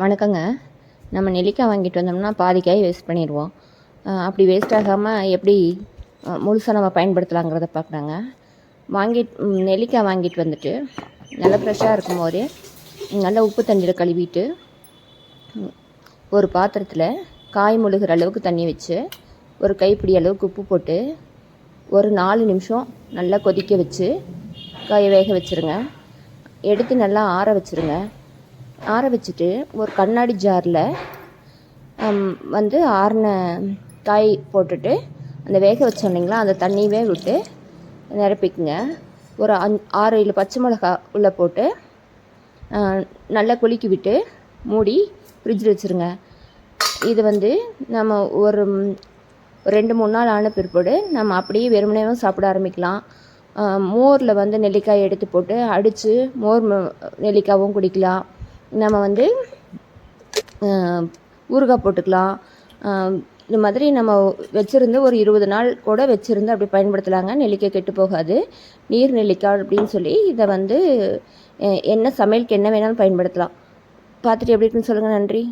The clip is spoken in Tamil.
வணக்கங்க. நம்ம நெல்லிக்காய் வாங்கிட்டு வந்தோம்னா பாதி வேஸ்ட் பண்ணிடுவோம். அப்படி வேஸ்ட் ஆகாமல் எப்படி முழுசாக நம்ம பயன்படுத்தலாங்கிறத பார்க்குறாங்க வாங்கி நெல்லிக்காய் வாங்கிட்டு வந்துட்டு நல்லா ஃப்ரெஷ்ஷாக இருக்கும் போதே நல்லா உப்பு தண்ணியில் கழுவிட்டு ஒரு பாத்திரத்தில் காய் முழுகிற அளவுக்கு தண்ணி வச்சு ஒரு கைப்பிடி அளவுக்கு உப்பு போட்டு ஒரு நாலு நிமிஷம் நல்லா கொதிக்க வச்சு காயை வேக வச்சுருங்க. எடுத்து நல்லா ஆற வச்சுருங்க. ஆற வச்சுட்டு ஒரு கண்ணாடி ஜாரில் வந்து ஆறின காய் போட்டுட்டு அந்த வேக வச்சோம் இல்லைங்களா அந்த தண்ணியவே விட்டு நிரப்பிக்குங்க. ஒரு அஞ் ஆறு ஏழு பச்சை மிளகா உள்ளே போட்டு நல்லா குலுக்கி விட்டு மூடி ஃப்ரிட்ஜில் வச்சுருங்க. இது வந்து நம்ம ஒரு ரெண்டு மூணு நாள் ஆன பிற்பாடு நம்ம அப்படியே வெறுமனேவும் சாப்பிட ஆரம்பிக்கலாம். மோரில் வந்து நெல்லிக்காய் எடுத்து போட்டு அடித்து மோர் நெல்லிக்காயும் நெல்லிக்காவும் குடிக்கலாம். நம்ம வந்து ஊறுகாய் போட்டுக்கலாம். இந்த மாதிரி நம்ம வச்சுருந்து ஒரு இருபது நாள் கூட வச்சுருந்து அப்படி பயன்படுத்தலாங்க. நெல்லிக்காய் கெட்டு போகாது. நீர் நெல்லிக்காய் அப்படின்னு சொல்லி இதை வந்து என்ன சமையலுக்கு என்ன வேணாலும் பயன்படுத்தலாம். பார்த்துட்டு எப்படி இருக்குன்னு சொல்லுங்கள் நன்றி.